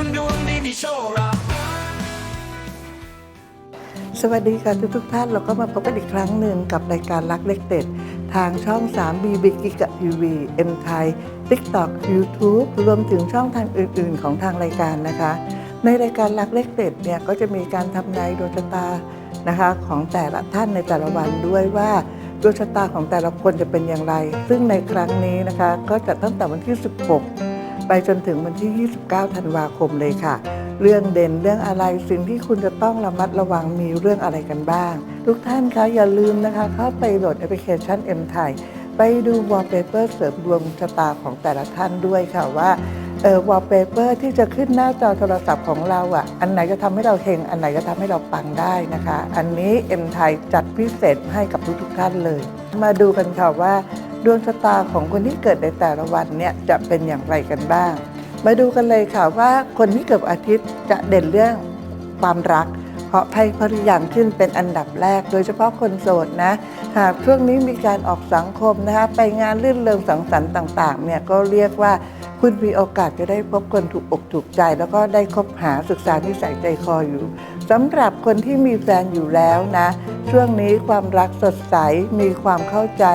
คุณดวงดีมีโชคลาภสวัสดีค่ะทุกทุกท่านเราก็มาพบกันอีกครั้งหนึ่งกับรายการรักเล็กเด็ด ทางช่อง 3 b b กิกะทีวีเอ็มไทย TikTok YouTube รวมถึงช่องทางอื่น ๆ ของทางรายการนะคะ ในรายการรักเล็กเด็ดเนี่ยก็จะมีการทำนายดวงชะตานะคะของแต่ละท่านในแต่ละวันด้วยว่าดวงชะตาของแต่ละคนจะเป็นอย่างไร ซึ่งในครั้งนี้นะคะก็จะตั้งแต่วันที่ 16 ไปจนถึงวันที่ 29 ธันวาคมเลยค่ะ เรื่องเด่นเรื่องอะไรสิ่งที่คุณจะต้องระมัดระวังมีเรื่องอะไรกันบ้าง ทุกท่านคะอย่าลืมนะคะ เข้าไปโหลดแอปพลิเคชัน M ไทยไปดูวอลเปเปอร์เสริมดวงชะตาของแต่ละท่านด้วยค่ะว่าเออวอลเปเปอร์ที่จะขึ้นหน้าจอโทรศัพท์ของเราอะ อันไหนจะทำให้เราเฮงอันไหนจะทำให้เราปังได้นะคะ อันนี้ M ไทยจัดพิเศษให้กับทุกๆท่านเลย มาดูกันค่ะว่า ดวงชะตาของคนที่เกิดในแต่ละวันเนี่ยจะเป็นอย่างไรกันบ้าง มาดูกันเลยค่ะว่าคนที่เกิดอาทิตย์จะเด่นเรื่องความรัก เพราะไพ่พริยังขึ้นเป็นอันดับแรก โดยเฉพาะคนโสดนะหากช่วงนี้มีการออกสังคมนะคะไปงานลื่นเริงสังสรรค์ต่างๆเนี่ยก็เรียกว่าคุณมีโอกาสจะได้พบคนถูกอกถูกใจ แล้วก็ได้คบหาศึกษานิสัยใจคออยู่สำหรับคนที่มีแฟนอยู่แล้วนะ ช่วงนี้ความรักสดใสมีความเข้าใจ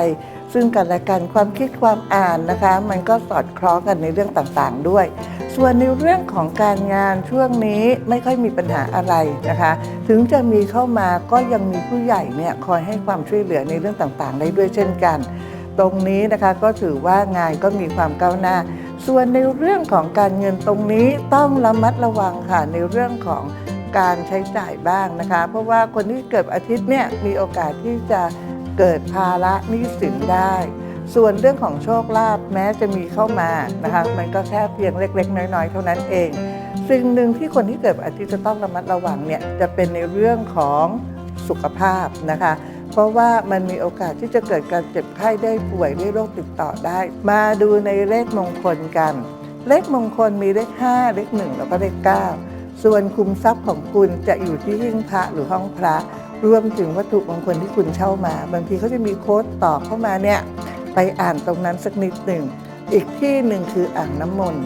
ซึ่งกันและกันความคิดความอ่านนะคะ มันก็สอดคล้องกันในเรื่องต่างๆด้วย ส่วนในเรื่องของการงานช่วงนี้ไม่ค่อยมีปัญหาอะไรนะคะ ถึงจะมีเข้ามาก็ยังมีผู้ใหญ่เนี่ยคอยให้ความช่วยเหลือในเรื่องต่างๆ ได้ด้วยเช่นกัน ตรงนี้นะคะก็ถือว่างานก็มีความก้าวหน้า ส่วนในเรื่องของการเงินตรงนี้ต้องระมัดระวังค่ะในเรื่องของการใช้จ่ายบ้างนะคะ เพราะว่าคนที่เกิดอาทิตย์เนี่ยมีโอกาสที่จะ เกิดภาระหนี้สินได้ ส่วนเรื่องของโชคลาภแม้จะมีเข้ามานะคะมันก็แค่เพียงเล็ก ๆ น้อยๆ เท่านั้นเอง สิ่งหนึ่งที่คนที่เกิดวันอาทิตย์จะต้องระมัดระวังเนี่ยจะเป็นในเรื่องของสุขภาพนะคะเพราะว่ามันมีโอกาสที่จะเกิดการเจ็บไข้ได้ป่วยด้วยโรคติดต่อได้ มาดูในเลขมงคลกัน เลขมงคลมีเลข 5 เลข 1 แล้วก็เลข 9 ส่วนคุมทรัพย์ของคุณจะอยู่ที่หิ้งพระหรือห้องพระ รวมถึงวัตถุมงคลที่คุณเช่ามา บางทีเขาจะมีโค้ดต่อเข้ามาเนี่ยไปอ่านตรงนั้นสักนิดหนึ่ง อีกที่หนึ่งคืออ่างน้ำมนต์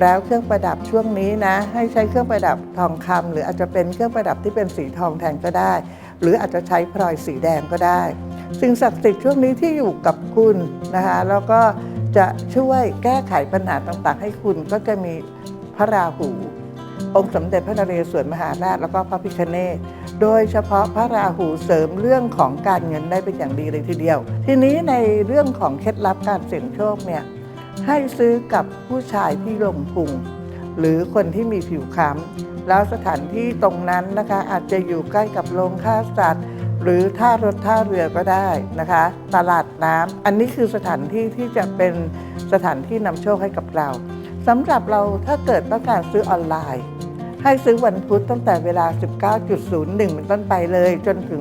แล้วเครื่องประดับช่วงนี้นะ ให้ใช้เครื่องประดับทองคำหรืออาจจะเป็นเครื่องประดับที่เป็นสีทองแทนก็ได้ หรืออาจจะใช้พลอยสีแดงก็ได้ สิ่งศักดิ์สิทธิ์ช่วงนี้ที่อยู่กับคุณนะคะ แล้วก็จะช่วยแก้ไขปัญหาต่างๆ ให้คุณก็จะมีพระราหู องค์สมเด็จพระนเรศวรมหาราชแล้วก็พระพิคเนต โดยเฉพาะพระราหูเสริมเรื่องของการเงินได้เป็นอย่างดีเลยทีเดียว ทีนี้ในเรื่องของเคล็ดลับการเสี่ยงโชคเนี่ยให้ซื้อกับผู้ชายที่ลงพุงหรือคนที่มีผิวคล้ำแล้วสถานที่ตรงนั้นนะคะอาจจะอยู่ใกล้กับโรงฆ่าสัตว์ หรือท่ารถท่าเรือก็ได้นะคะ ตลาดน้ำอันนี้คือสถานที่ที่จะเป็นสถานที่นำโชคให้กับเราสำหรับเราถ้าเกิดต้องการซื้อออนไลน์ ให้ซื้อวันพุธตั้งแต่เวลา 19.01 เป็นต้นไปเลย จนถึง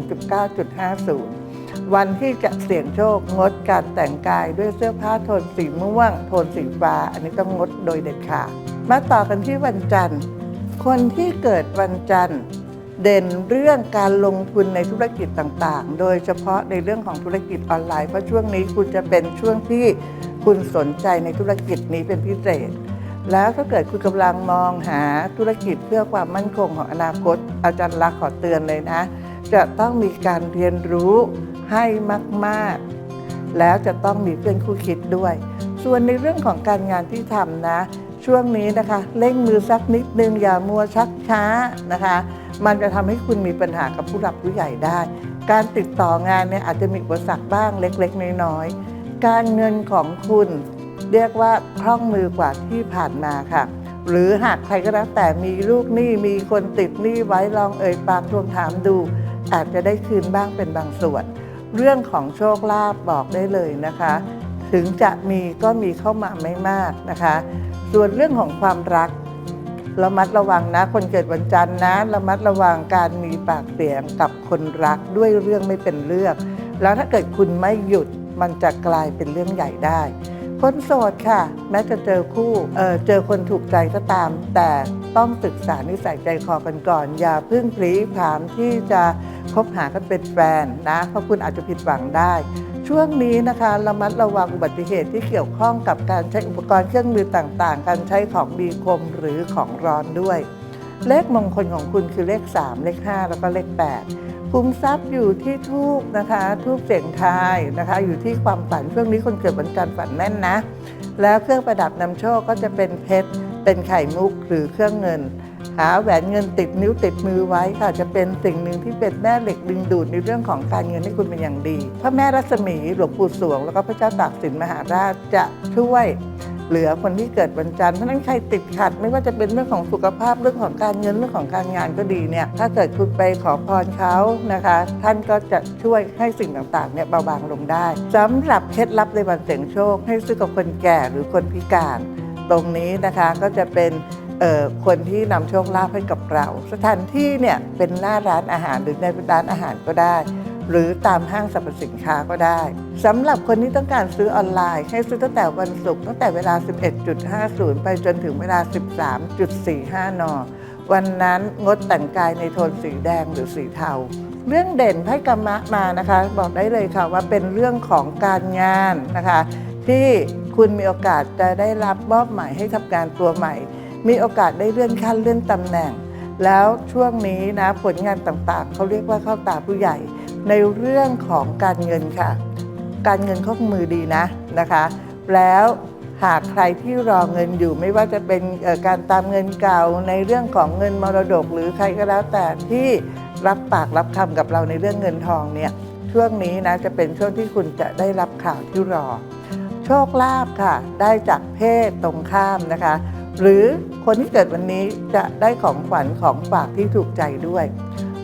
19.50 วันที่จะเสี่ยงโชคงดการแต่งกายด้วยเสื้อผ้าโทนสีม่วง โทนสีฟ้า อันนี้ต้องงดโดยเด็ดขาดมาต่อกันที่วันจันทร์ คนที่เกิดวันจันทร์เด่นเรื่องการลงทุนในธุรกิจต่างๆ โดยเฉพาะในเรื่องของธุรกิจออนไลน์ เพราะช่วงนี้คุณจะเป็นช่วงที่คุณสนใจในธุรกิจนี้เป็นพิเศษ แล้วถ้าเกิดคุณกำลังมองหาธุรกิจเพื่อความมั่นคงของอนาคต อาจารย์ลักษณ์ขอเตือนเลยนะ จะต้องมีการเรียนรู้ให้มากๆ แล้วจะต้องมีเพื่อนคู่คิดด้วย ส่วนในเรื่องของการงานที่ทำนะ ช่วงนี้นะคะเร่งมือสักนิดนึงอย่ามัวชักช้านะคะ มันจะทำให้คุณมีปัญหากับผู้หลักผู้ใหญ่ได้ การติดต่องานเนี่ยอาจจะมีอุปสรรคบ้างเล็ก ๆ น้อยๆการเงินของคุณ เรียกว่าคล่องมือกว่าที่ผ่านมาค่ะ หรือหากใครก็แล้วแต่มีลูกหนี้มีคนติดหนี้ไว้ลองเอ่ยปากทวงถามดู อาจจะได้คืนบ้างเป็นบางส่วน เรื่องของโชคลาภบอกได้เลยนะคะ ถึงจะมีก็มีเข้ามาไม่มากนะคะ ส่วนเรื่องของความรักระมัดระวังนะ คนเกิดวันจันทร์นะระมัดระวังการมีปากเสียงกับคนรักด้วยเรื่องไม่เป็นเรื่อง แล้วถ้าเกิดคุณไม่หยุดมันจะกลายเป็นเรื่องใหญ่ได้ คนโสดค่ะ แม้จะเจอคู่เออเจอคนถูกใจก็ตาม แต่ต้องศึกษานิสัยใจคอกันก่อน อย่าเพึ่งพลีผามที่จะคบหากันเป็นแฟนนะ เพราะคุณอาจจะผิดหวังได้ ช่วงนี้นะคะระมัดระวังอุบัติเหตุที่เกี่ยวข้องกับการใช้อุปกรณ์เครื่องมือต่างๆ การใช้ของมีคมหรือของร้อนด้วย เลขมงคลของคุณคือเลข 3 เลข 5 แล้วก็เลข8คุ้มทรัพย์อยู่ที่ทูบนะคะทูบเสียงทายนะคะ อยู่ที่ความฝันช่วงนี้คนเกิดวันจันทร์ฝันแม่นนะ แล้วเครื่องประดับนำโชคก็จะเป็นเพชรเป็นไข่มุกหรือเครื่องเงิน หาแหวนเงินติดนิ้วติดมือไว้ค่ะจะเป็นสิ่งหนึ่งที่เป็นแม่เหล็กดึงดูดในเรื่องของการเงินให้คุณเป็นอย่างดีพระแม่รัศมีหลวงปู่สวง แล้วก็พระเจ้าตากสินมหาราชจะช่วย เหลือคนที่เกิดวันจันทร์เพราะนั้นใครติดขัด ไม่ว่าจะเป็นเรื่องของสุขภาพเรื่องของการเงินเรื่องของการงานก็ดีเนี่ยถ้าเกิดคุณไปขอพรเขานะคะ ท่านก็จะช่วยให้สิ่งต่างๆเนี่ยเบาบางลงได้สำหรับเคล็ดลับในวันเสี่ยงโชค ให้ซื้อกับคนแก่หรือคนพิการ ตรงนี้นะคะก็จะเป็นเอ่อคนที่นำโชคลาภให้กับเรา สถานที่เนี่ยเป็นหน้าร้านอาหารหรือในร้านอาหารก็ได้ หรือตามห้างสรรพสินค้าก็ได้สำหรับคนที่ต้องการซื้อออนไลน์ ให้ซื้อตั้งแต่วันศุกร์ตั้งแต่เวลา 11.50 ไปจนถึงเวลา 13.45 น วันนั้นงดแต่งกายในโทนสีแดงหรือสีเทา เรื่องเด่นไพ่กรรมะมานะคะ บอกได้เลยค่ะว่าเป็นเรื่องของการงานนะคะ ที่คุณมีโอกาสจะได้รับมอบหมายให้ทำการตัวใหม่ มีโอกาสได้เลื่อนขั้นเลื่อนตำแหน่ง แล้วช่วงนี้นะผลงานต่างๆ เขาเรียกว่าเข้าตาผู้ใหญ่ ในเรื่องของการเงินค่ะ การเงินเข้ามือดีนะนะคะ แล้วหากใครที่รอเงินอยู่ไม่ว่าจะเป็นการตามเงินเก่าในเรื่องของเงินมรดก หรือใครก็แล้วแต่ที่รับปากรับคำกับเราในเรื่องเงินทองเนี่ยช่วงนี้นะจะเป็นช่วงที่คุณจะได้รับข่าวที่รอ โชคลาภค่ะ ได้จากเพศตรงข้ามนะคะ หรือคนที่เกิดวันนี้จะได้ของขวัญของฝากที่ถูกใจด้วย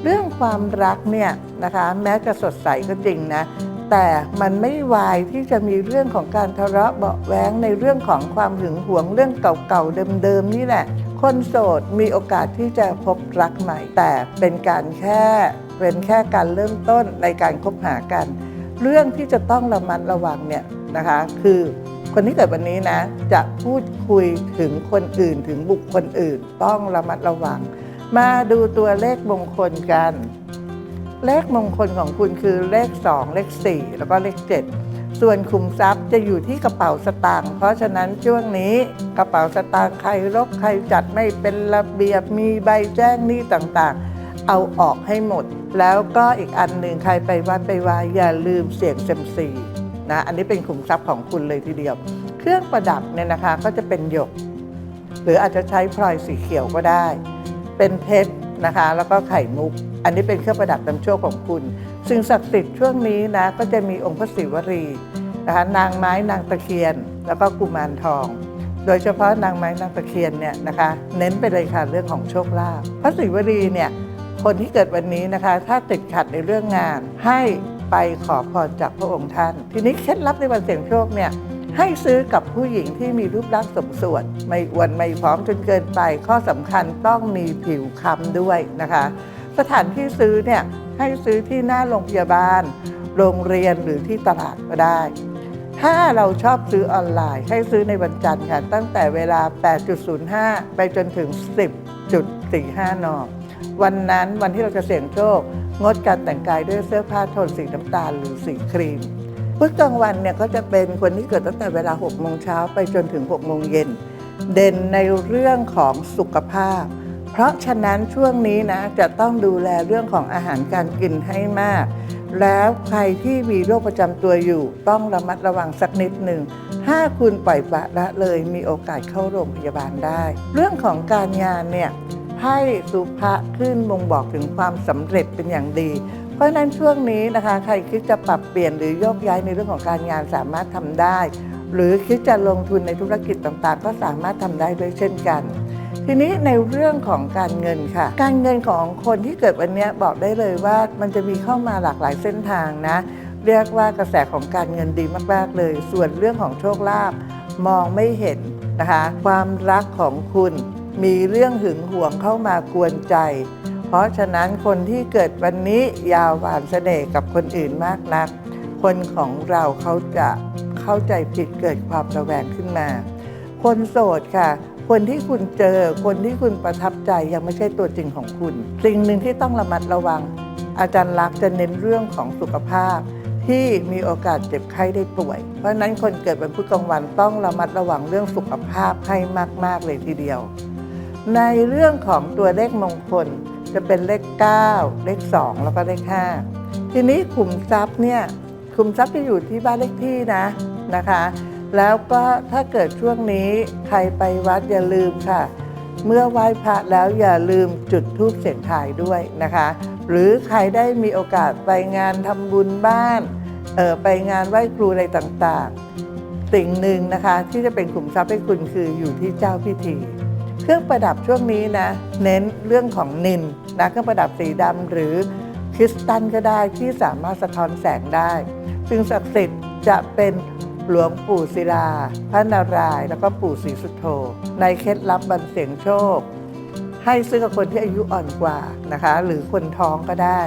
เรื่องความรักเนี่ยนะคะแม้จะสดใสก็จริงนะแต่มันไม่วายที่จะมีเรื่องของการทะเลาะเบาแว้งในเรื่องของความหึงหวงเรื่องเก่าๆเดิมๆนี่แหละ คนโสดมีโอกาสที่จะพบรักใหม่ แต่เป็นการแค่เป็นแค่การเริ่มต้นในการคบหากัน เรื่องที่จะต้องระมัดระวังเนี่ยนะคะคือคนที่เกิดวันนี้นะจะพูดคุยถึงคนอื่นถึงบุคคลอื่น ต้องระมัดระวัง มาดูตัวเลขมงคลกัน เลขมงคลของคุณคือเลข 2 เลข 4 แล้วก็เลข 7 ส่วนคุมทรัพย์จะอยู่ที่กระเป๋าสตางค์เพราะฉะนั้นช่วงนี้กระเป๋าสตางค์ใครรกใครจัดไม่เป็นระเบียบมีใบแจ้งหนี้ต่างๆ เอาออกให้หมด แล้วก็อีกอันหนึ่งใครไปวัดไปวายอย่าลืมเสี่ยงเซมซีนะอันนี้เป็นขุมทรัพย์ของคุณเลยทีเดียว เครื่องประดับเนี่ยนะคะก็จะเป็นหยก หรืออาจจะใช้พลอยสีเขียวก็ได้ เป็นเพชรนะคะ แล้วก็ไข่มุก อันนี้เป็นเครื่องประดับนำโชคของคุณ สิ่งศักดิ์สิทธิ์ช่วงนี้นะก็จะมีองค์พระศิวรีนะคะนางไม้นางตะเคียน แล้วก็กุมารทอง โดยเฉพาะนางไม้นางตะเคียนเนี่ยนะคะ เน้นไปเลยค่ะเรื่องของโชคลาภพระศิวรีเนี่ยคนที่เกิดวันนี้นะคะ ถ้าติดขัดในเรื่องงานให้ไปขอพรจากพระองค์ท่าน ทีนี้เคล็ดลับในวันเสี่ยงโชคเนี่ย ให้ซื้อกับผู้หญิงที่มีรูปลักษณ์สมส่วน ไม่อ้วนไม่ผอมจนเกินไป ข้อสำคัญต้องมีผิวคล้ำด้วยนะคะ สถานที่ซื้อเนี่ยให้ซื้อที่หน้าโรงพยาบาล โรงเรียนหรือที่ตลาดก็ได้ ถ้าเราชอบซื้อออนไลน์ ให้ซื้อในวันจันทร์ค่ะ ตั้งแต่เวลา 8.05 ไปจนถึง 10.45 นวันนั้นวันที่เราจะเสี่ยงโชคงดการแต่งกายด้วยเสื้อผ้าโทนสีน้ำตาลหรือสีครีม พุธกลางวันเนี่ยก็จะเป็นคนที่เกิดตั้งแต่เวลา6โมงเช้าไปจนถึง6โมงเย็น เด่นในเรื่องของสุขภาพ เพราะฉะนั้นช่วงนี้นะจะต้องดูแลเรื่องของอาหารการกินให้มาก แล้วใครที่มีโรคประจำตัวอยู่ ต้องระมัดระวังสักนิดหนึ่งถ้าคุณปล่อยปละละเลยมีโอกาสเข้าโรงพยาบาลได้ เรื่องของการงานเนี่ยไพ่สุภะขึ้นบ่งบอกถึงความสำเร็จเป็นอย่างดี ราะฉะนั้นช่วงนี้นะคะใครคิดจะปรับเปลี่ยนหรือโยกย้ายในเรื่องของการงานสามารถทำได้ หรือคิดจะลงทุนในธุรกิจต่างๆ ก็สามารถทำได้ด้วยเช่นกัน ทีนี้ในเรื่องของการเงินค่ะ การเงินของคนที่เกิดวันนี้บอกได้เลยว่ามันจะมีเข้ามาหลากหลายเส้นทางนะ เรียกว่ากระแสของการเงินดีมากๆเลย ส่วนเรื่องของโชคลาภมองไม่เห็นนะคะ ความรักของคุณมีเรื่องหึงหวงเข้ามากวนใจ เพราะฉะนั้นคนที่เกิดวันนี้ยาวหวานเสน่ห์กับคนอื่นมากนัก คนของเราเขาจะเข้าใจผิดเกิดความระแวงขึ้นมา คนโสดค่ะ คนที่คุณเจอ คนที่คุณประทับใจยังไม่ใช่ตัวจริงของคุณ สิ่งหนึ่งที่ต้องระมัดระวัง อาจารย์ลักษณ์จะเน้นเรื่องของสุขภาพที่มีโอกาสเจ็บไข้ได้ป่วย เพราะฉะนั้นคนเกิดวันพุธกลางวันต้องระมัดระวังเรื่องสุขภาพให้มาก ๆ เลยทีเดียว ในเรื่องของตัวเลขมงคล จะเป็นเลข 9 เลข 2 แล้วก็เลข 5 ทีนี้ขุมทรัพย์เนี่ยขุมทรัพย์จะอยู่ที่บ้านเลขที่นะนะคะ แล้วก็ถ้าเกิดช่วงนี้ใครไปวัดอย่าลืมค่ะ เมื่อไหว้พระแล้วอย่าลืมจุดธูปเสียงทายด้วยนะคะ หรือใครได้มีโอกาสไปงานทำบุญบ้านเออไปงานไหว้ครูอะไรต่างๆ สิ่งหนึ่งนะคะที่จะเป็นขุมทรัพย์ให้คุณคืออยู่ที่เจ้าพิธี เครื่องประดับช่วงนี้นะ เน้นเรื่องของนินนะเครื่องประดับสีดำหรือคริสตัลก็ได้ที่สามารถสะท้อนแสงได้ซึ่งศักดิ์สิทธิ์จะเป็นหลวงปู่ศิลา พระนารายณ์แล้วก็ปู่ศรีสุโธในเคล็ดลับบันเสียงโชค ให้ซื้อกับคนที่อายุอ่อนกว่านะคะ หรือคนท้องก็ได้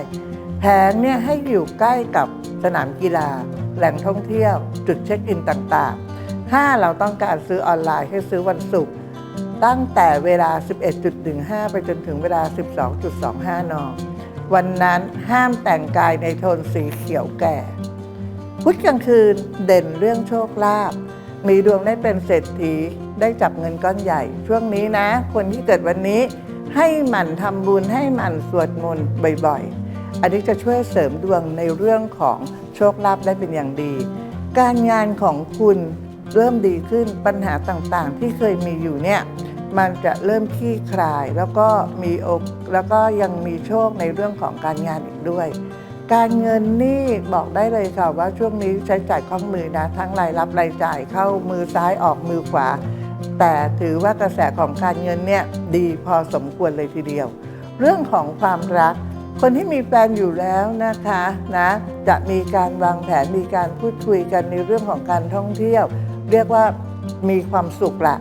แผงเนี่ยให้อยู่ใกล้กับสนามกีฬา แหล่งท่องเที่ยว จุดเช็คอินต่างๆ ถ้าเราต้องการซื้อออนไลน์ให้ซื้อวันศุกร์ ตั้งแต่เวลา 11.15 ไปจนถึงเวลา 12.25 น วันนั้นห้ามแต่งกายในโทนสีเขียวแก่ พุธกลางคืนเด่นเรื่องโชคลาภ มีดวงได้เป็นเศรษฐี ได้จับเงินก้อนใหญ่ ช่วงนี้นะ คนที่เกิดวันนี้ให้หมั่นทำบุญให้หมั่นสวดมนต์บ่อยๆ อันนี้จะช่วยเสริมดวงในเรื่องของโชคลาภได้เป็นอย่างดี การงานของคุณเริ่มดีขึ้นปัญหาต่างๆ ที่เคยมีอยู่เนี่ย มันจะเริ่มคลี่คลาย แล้วก็มีอกแล้วก็ยังมีโชคในเรื่องของการงานอีกด้วย การเงินนี่บอกได้เลยค่ะว่าช่วงนี้ใช้จ่ายคล่องมือนะ ทั้งรายรับรายจ่ายเข้ามือซ้ายออกมือขวา แต่ถือว่ากระแสของการเงินเนี่ยดีพอสมควรเลยทีเดียว เรื่องของความรัก คนที่มีแฟนอยู่แล้วนะคะนะจะมีการวางแผนมีการพูดคุยกันในเรื่องของการท่องเที่ยว เรียกว่ามีความสุขละ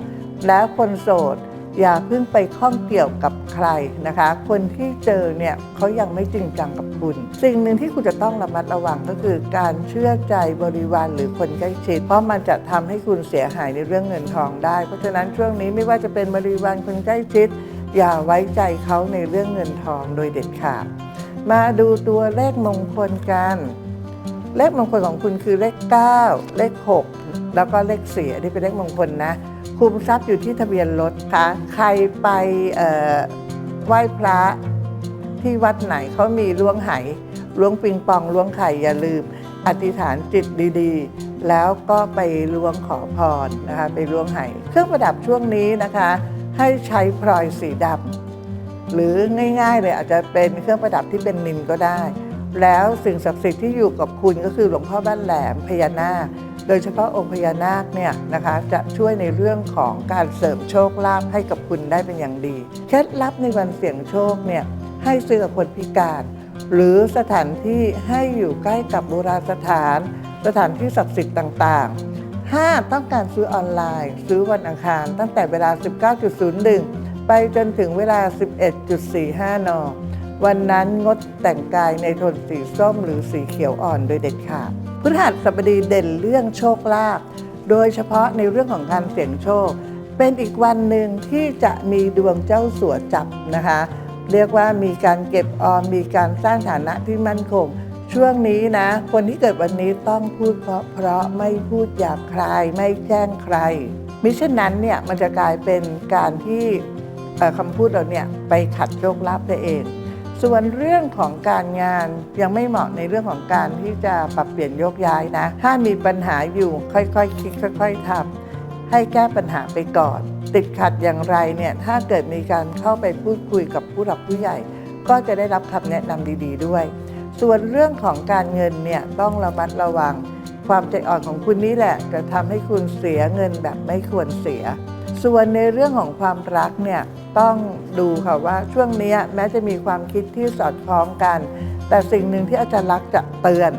แล้วคนโสดอย่าเพิ่งไปข้องเกี่ยวกับใครนะคะ คนที่เจอเนี่ยเขายังไม่จริงจังกับคุณ สิ่งหนึ่งที่คุณจะต้องระมัดระวังก็คือการเชื่อใจบริวารหรือคนใกล้ชิด เพราะมันจะทำให้คุณเสียหายในเรื่องเงินทองได้ เพราะฉะนั้นช่วงนี้ไม่ว่าจะเป็นบริวารคนใกล้ชิด อย่าไว้ใจเขาในเรื่องเงินทองโดยเด็ดขาด มาดูตัวเลขมงคลกัน เลขมงคลของคุณคือเลข 9 เลข 6 แล้วก็เลขเสียนี่เป็นเลขมงคลนะ คุมทรัพย์อยู่ที่ทะเบียนรถคะใครไปไหว้พระที่วัดไหนเขามีล้วงไหล้วงปิงปองล้วงไข่อย่าลืม อธิษฐานจิตดีๆ แล้วก็ไปล้วงขอพรนะคะไปล้วงไหเครื่องประดับช่วงนี้นะคะ ให้ใช้พลอยสีดำหรือง่ายๆเลยอาจจะเป็นเครื่องประดับที่เป็นนินก็ได้ แล้วสิ่งศักดิ์สิทธิ์ที่อยู่กับคุณก็คือหลวงพ่อบ้านแหลมพญานาค โดยเฉพาะองค์พญานาคเนี่ยนะคะจะช่วยในเรื่องของการเสริมโชคลาภให้กับคุณได้เป็นอย่างดีเคล็ดลับในวันเสี่ยงโชคเนี่ยให้ซื้อกับคนพิการ หรือสถานที่ให้อยู่ใกล้กับโบราณสถาน สถานที่ศักดิ์สิทธิ์ต่างๆถ้าต้องการซื้อออนไลน์ ซื้อวันอังคาร ตั้งแต่เวลา 19.01 ไปจนถึงเวลา 11.45 น วันนั้นงดแต่งกายในโทนสีส้มหรือสีเขียวอ่อนโดยเด็ดขาดพฤหัสบดีเด่นเรื่องโชคลาภโดยเฉพาะในเรื่องของการเสี่ยงโชค เป็นอีกวันหนึ่งที่จะมีดวงเจ้าสัวจับนะคะ เรียกว่ามีการเก็บออมมีการสร้างฐานะที่มั่นคง ช่วงนี้นะ คนที่เกิดวันนี้ต้องพูดเพราะเพราะไม่พูดหยาบคาย ไม่แจ้งใคร มิฉะนั้นเนี่ยมันจะกลายเป็นการที่คำพูดเราเนี่ยไปขัดโชคลาภตัวเอง ส่วนเรื่องของการงานยังไม่เหมาะในเรื่องของการที่จะปรับเปลี่ยนโยกย้ายนะ ถ้ามีปัญหาอยู่ค่อยๆคิดค่อย ๆทำให้แก้ปัญหาไปก่อน ติดขัดอย่างไรเนี่ยถ้าเกิดมีการเข้าไปพูดคุยกับผู้หลักผู้ใหญ่ ก็จะได้รับคำแนะนำดี ๆ ด้วย ส่วนเรื่องของการเงินเนี่ยต้องระมัดระวัง ความใจอ่อนของคุณนี่แหละจะทำให้คุณเสียเงินแบบไม่ควรเสีย ส่วนในเรื่องของความรักเนี่ย ต้องดูค่ะว่าช่วงนี้แม้จะมีความคิดที่สอดคล้องกัน แต่สิ่งหนึ่งที่อาจารย์ลักษจะเตือน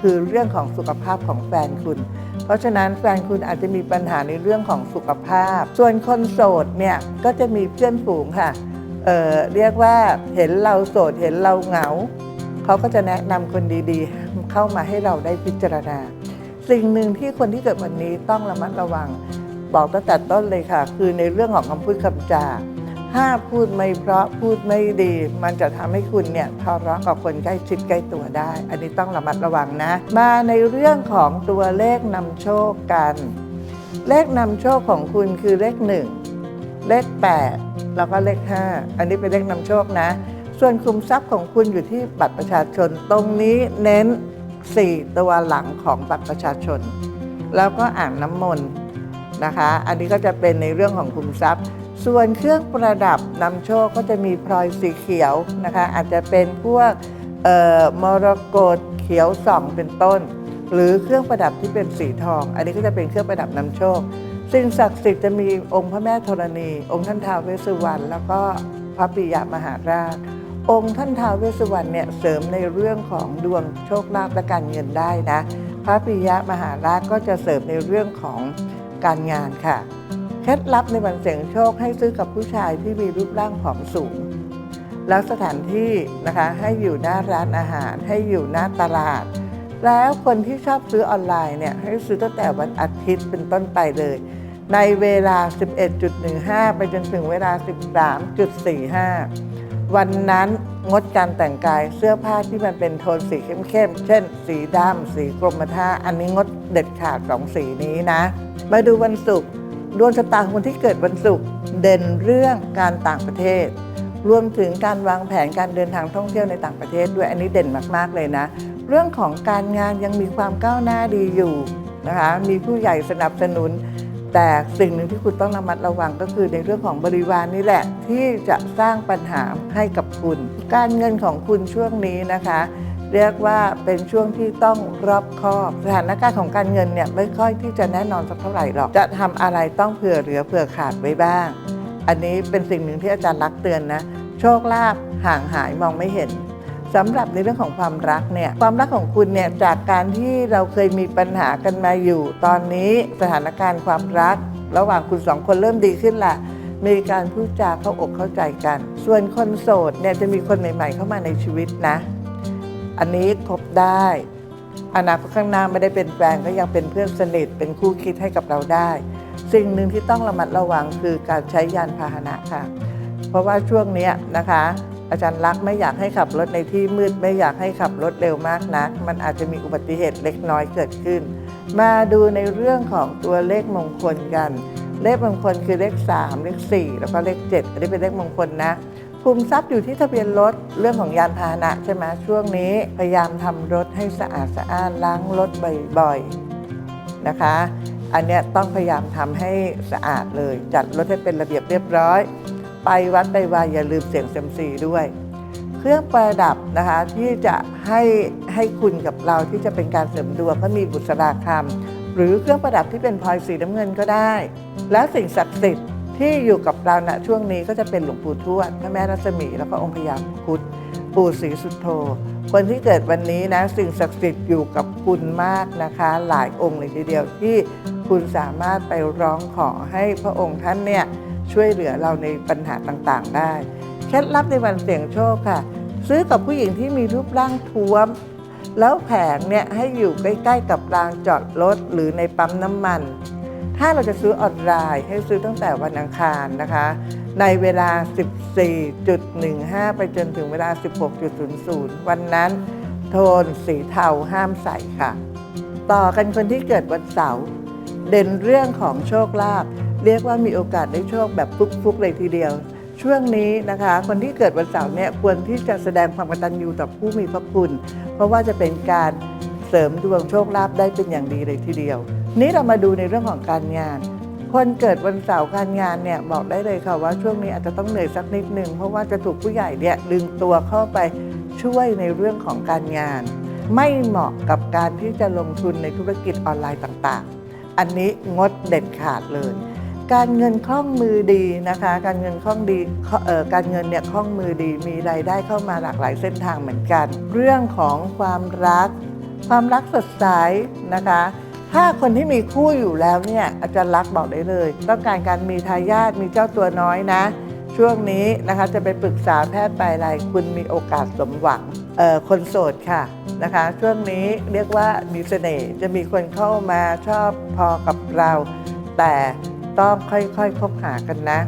คือเรื่องของสุขภาพของแฟนคุณ เพราะฉะนั้นแฟนคุณอาจจะมีปัญหาในเรื่องของสุขภาพ ส่วนคนโสดเนี่ยก็จะมีเพื่อนฝูงค่ะเเรียกว่าเห็นเราโสดเห็นเราเหงา เขาก็จะแนะนำคนดีๆ เข้ามาให้เราได้พิจารณา สิ่งหนึ่งที่คนที่เกิดวันนี้ต้องระมัดระวัง บอกตั้งแต่ต้นเลยค่ะ คือในเรื่องของคำพูดคำจา ถ้าพูดไม่เพราะพูดไม่ดี มันจะทำให้คุณเนี่ยทะเลาะกับคนใกล้ชิดใกล้ตัวได้ อันนี้ต้องระมัดระวังนะ มาในเรื่องของตัวเลขนำโชคกัน เลขนำโชคของคุณคือเลข1เลข8แล้วก็เลข5อันนี้เป็นเลขนำโชคนะ ส่วนคุมทรัพย์ของคุณอยู่ที่บัตรประชาชนตรงนี้เน้น 4 ตัวหลังของบัตรประชาชน แล้วก็อ่างน้ำมนต์นะคะ อันนี้ก็จะเป็นในเรื่องของคุมทรัพย์ ส่วนเครื่องประดับนำโชคก็จะมีพลอยสีเขียวนะคะ อาจจะเป็นพวกมรกตเขียวส่องเป็นต้น หรือเครื่องประดับที่เป็นสีทอง อันนี้ก็จะเป็นเครื่องประดับนำโชคสิ่งศักดิ์สิทธิ์จะมีองค์พระแม่ธรณี องค์ท่านท้าวเวสสุวรรณแล้วก็พระปิยมหาราช องค์ท่านท้าวเวสสุวรรณเนี่ยเสริมในเรื่องของดวงโชคลาภและการเงินได้นะ พระปิยมหาราชก็จะเสริมในเรื่องของการงานค่ะ เคล็ดลับในวันเสี่ยงโชคให้ซื้อกับผู้ชายที่มีรูปร่างผอมสูง แล้วสถานที่นะคะให้อยู่หน้าร้านอาหาร ให้อยู่หน้าตลาด แล้วคนที่ชอบซื้อออนไลน์เนี่ยให้ซื้อตั้งแต่วันอาทิตย์เป็นต้นไปเลย ในเวลา 11.15 ไปจนถึงเวลา 13.45 วันนั้นงดการแต่งกายเสื้อผ้าที่มันเป็นโทนสีเข้มๆ เช่น สีดำสีกรมท่า อันนี้งดเด็ดขาดสองสีนี้นะ มาดูวันศุกร์ ดวงชะตาของคนที่เกิดวันศุกร์เด่นเรื่องการต่างประเทศ รวมถึงการวางแผนการเดินทางท่องเที่ยวในต่างประเทศด้วยอันนี้เด่นมากๆเลยนะ เรื่องของการงานยังมีความก้าวหน้าดีอยู่นะคะมีผู้ใหญ่สนับสนุน แต่สิ่งหนึ่งที่คุณต้องระมัดระวังก็คือในเรื่องของบริวารนี่แหละ ที่จะสร้างปัญหาให้กับคุณ การเงินของคุณช่วงนี้นะคะ เรียกว่าเป็นช่วงที่ต้องรอบคอบสถานการณ์ของการเงินเนี่ยไม่ค่อยที่จะแน่นอนสักเท่าไหร่หรอก จะทำอะไรต้องเผื่อเหลือเผื่อขาดไว้บ้าง อันนี้เป็นสิ่งหนึ่งที่อาจารย์รักเตือนนะ โชคลาภห่างหายมองไม่เห็นสำหรับในเรื่องของความรักเนี่ยความรักของคุณเนี่ยจากการที่เราเคยมีปัญหากันมาอยู่ ตอนนี้สถานการณ์ความรัก ระหว่างคุณสองคนเริ่มดีขึ้นละมีการพูดจาเข้าอกเข้าใจกัน ส่วนคนโสดเนี่ยจะมีคนใหม่ ๆ เข้ามาในชีวิตนะ อันนี้คบได้อนาคตข้างหน้าไม่ได้เป็นแฟนก็ยังเป็นเพื่อนสนิทเป็นคู่คิดให้กับเราได้ สิ่งหนึ่งที่ต้องระมัดระวังคือการใช้ยานพาหนะค่ะ เพราะว่าช่วงนี้นะคะ อาจารย์รักไม่อยากให้ขับรถในที่มืดไม่อยากให้ขับรถเร็วมากนัก มันอาจจะมีอุบัติเหตุเล็กน้อยเกิดขึ้น มาดูในเรื่องของตัวเลขมงคลกัน เลขมงคลคือเลข 3 เลข 4 แล้วก็เลข 7 อันนี้เป็นเลขมงคลนะ คุมทรัพย์อยู่ที่ทะเบียนรถเรื่องของยานพาหนะใช่ไหมช่วงนี้พยายามทำรถให้สะอาดสะอ้านล้างรถบ่อยๆนะคะ อันเนี้ยต้องพยายามทำให้สะอาดเลย จัดรถให้เป็นระเบียบเรียบร้อย ไปวัดไปวาอย่าลืมเสียงเซมซีด้วย เครื่องประดับนะคะที่จะให้ให้คุณกับเราที่จะเป็นการเสริมดวงก็มีบุษราคำหรือเครื่องประดับที่เป็นพลอยสีน้ำเงินก็ได้ แล้วสิ่งศักดิ์สิทธิ์ ที่อยู่กับเราณช่วงนี้ก็จะเป็นหลวงปู่ทวดพระแม่รัศมี แล้วก็องค์พญาคุดปู่ศรีสุโธคนที่เกิดวันนี้นะสิ่งศักดิ์สิทธิ์อยู่กับคุณมากนะคะ หลายองค์เลยทีเดียวที่คุณสามารถไปร้องขอให้พระองค์ท่านเนี่ยช่วยเหลือเราในปัญหาต่างๆ ได้เคล็ดลับในวันเสี่ยงโชคค่ะ ซื้อกับผู้หญิงที่มีรูปร่างท้วม แล้วแผงเนี่ยให้อยู่ใกล้ ๆ กับรางจอดรถหรือในปั๊มน้ำมัน ถ้าเราจะซื้อออนไลน์ให้ซื้อตั้งแต่วันอังคารนะคะ ในเวลา 14.15 ไปจนถึงเวลา 16.00 วันนั้นโทนสีเทาห้ามใส่ค่ะ ต่อกันคนที่เกิดวันเสาร์เด่นเรื่องของโชคลาภเรียกว่ามีโอกาสได้โชคแบบฟุกๆเลยทีเดียว ช่วงนี้นะคะ คนที่เกิดวันเสาร์เนี่ยควรที่จะแสดงความกตัญญูต่อผู้มีพระคุณ เพราะว่าจะเป็นการเสริมดวงโชคลาภได้เป็นอย่างดีเลยทีเดียว นี้เรามาดูในเรื่องของการงาน คนเกิดวันเสาร์การงานเนี่ยบอกได้เลยค่ะว่าช่วงนี้อาจจะต้องเหนื่อยสักนิดหนึ่งเพราะว่าจะถูกผู้ใหญ่เนี่ยดึงตัวเข้าไปช่วยในเรื่องของการงาน ไม่เหมาะกับการที่จะลงทุนในธุรกิจออนไลน์ต่างๆ อันนี้งดเด็ดขาดเลย การเงินคล่องมือดีนะคะ การเงินคล่องดีการเงินเนี่ยคล่องมือดีมีรายได้เข้ามาหลากหลายเส้นทางเหมือนกัน เรื่องของความรัก ความรักสดใสนะคะ ถ้าคนที่มีคู่อยู่แล้วเนี่ยอาจารย์รักบอกได้เลย ต้องการการมีทายาทมีเจ้าตัวน้อยนะ ช่วงนี้นะคะจะไปปรึกษาแพทย์ไปอะไรคุณมีโอกาสสมหวังเอ่อคนโสดค่ะนะคะ ช่วงนี้เรียกว่ามีเสน่ห์จะมีคนเข้ามาชอบพอกับเรา แต่ต้องค่อยๆคบหากันนะ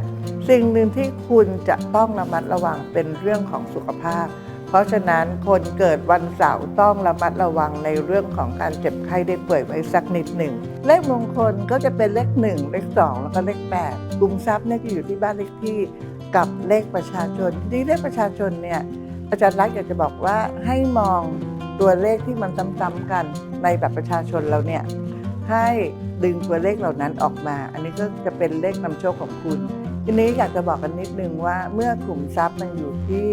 สิ่งหนึ่งที่คุณจะต้องระมัดระวังเป็นเรื่องของสุขภาพ เพราะฉะนั้นคนเกิดวันเสาร์ต้องระมัดระวังในเรื่องของการเจ็บไข้ได้ป่วยไว้สักนิดหนึ่ง เลขมงคลก็จะเป็นเลขหนึ่งเลขสองแล้วก็เลขแปดกลุ่มทรัพย์เนี่ยจะอยู่ที่บ้านเลขที่กับเลขประชาชนทีนี้เลขประชาชนเนี่ยอาจารย์รักษณ์อยากจะบอกว่าให้มองตัวเลขที่มันซ้ำๆกันในบัตรประชาชนเราเนี่ยให้ดึงตัวเลขเหล่านั้นออกมา อันนี้ก็จะเป็นเลขนำโชคของคุณ ทีนี้อยากจะบอกกันนิดนึงว่าเมื่อกลุ่มทรัพย์มันอยู่ที่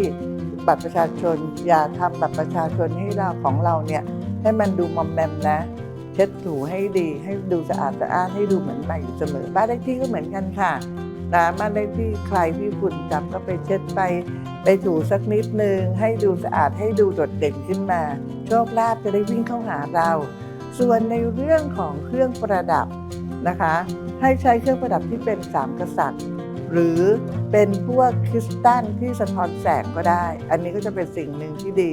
บัตรประชาชน อย่าทำบัตรประชาชนให้เราของเราเนี่ยให้มันดูมอมแมมนะ เช็ดถูให้ดี ให้ดูสะอาดสะอ้านให้ดูเหมือนใหม่อยู่เสมอ บ้านเลขที่ก็เหมือนกันค่ะนะบ้านเลขที่ใครที่ฝุ่นจับก็ไปเช็ดไปไปถูสักนิดนึง ให้ดูสะอาดให้ดูโดดเด่นขึ้นมา โชคลาภจะได้วิ่งเข้าหาเรา ส่วนในเรื่องของเครื่องประดับนะคะ ให้ใช้เครื่องประดับที่เป็นสามกษัตริย์ หรือเป็นพวกคริสตัลที่สะท้อนแสงก็ได้ อันนี้ก็จะเป็นสิ่งหนึ่งที่ดี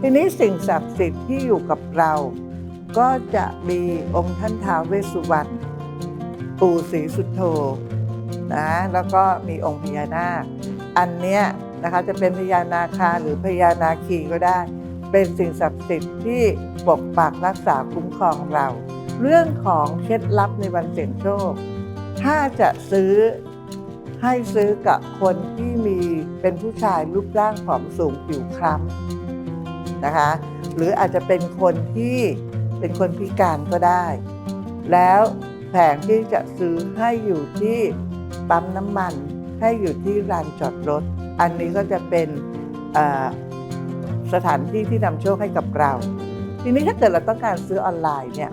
ทีนี้สิ่งศักดิ์สิทธิ์ที่อยู่กับเรา ก็จะมีองค์ท่านท้าวเวสสุวรรณปู่ศรีสุโธนะแล้วก็มีองค์พญานาค อันเนี้ยนะคะจะเป็นพญานาคาหรือพญานาคีก็ได้ เป็นสิ่งศักดิ์สิทธิ์ที่ปกปักรักษาคุ้มครองเรา เรื่องของเคล็ดลับในวันเสี่ยงโชค ถ้าจะซื้อ ให้ซื้อกับคนที่มีเป็นผู้ชายรูปร่างผอมสูงผิวคล้ำนะคะ หรืออาจจะเป็นคนที่เป็นคนพิการก็ได้ แล้วแผงที่จะซื้อให้อยู่ที่ปั๊มน้ำมันให้อยู่ที่ลานจอดรถ อันนี้ก็จะเป็นสถานที่ที่นำโชคให้กับเรา ทีนี้ถ้าเกิดเราต้องการซื้อออนไลน์เนี่ย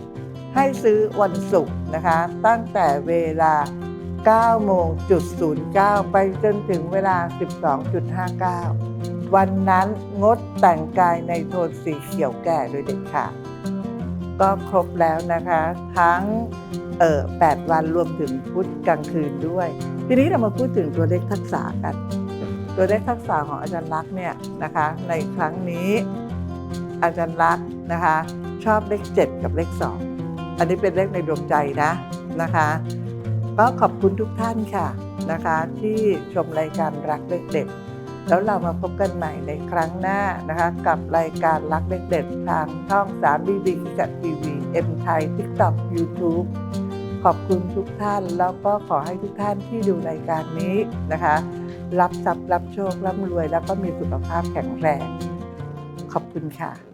ให้ซื้อวันศุกร์นะคะ ตั้งแต่เวลา 9โมงจุด09ไปจนถึงเวลา 12.59 วันนั้นงดแต่งกายในโทนสีเขียวแก่โดยเด็ดขาดก็ครบแล้วนะคะ ทั้งเอ่อ8วันรวมถึงพุธกลางคืนด้วย ทีนี้เรามาพูดถึงตัวเลขทักษะกัน ตัวเลขทักษะของอาจารย์ลักษณ์เนี่ยนะคะ ในครั้งนี้อาจารย์ลักษณ์นะคะ ชอบเลข 7 กับเลข 2 อันนี้เป็นเลขในดวงใจนะนะคะ ก็ขอบคุณทุกท่านค่ะนะคะ ที่ชมรายการรักเลขเด็ดแล้วเรามาพบกันใหม่ในครั้งหน้านะคะ กับรายการรักเลขเด็ดทางช่อง3 BB กิกะทีวีเอ็มไทย TikTok YouTube ขอบคุณทุกท่าน แล้วก็ขอให้ทุกท่านที่ดูรายการนี้นะคะ รับทรัพย์รับโชครับรวย แล้วก็มีสุขภาพแข็งแรง ขอบคุณค่ะ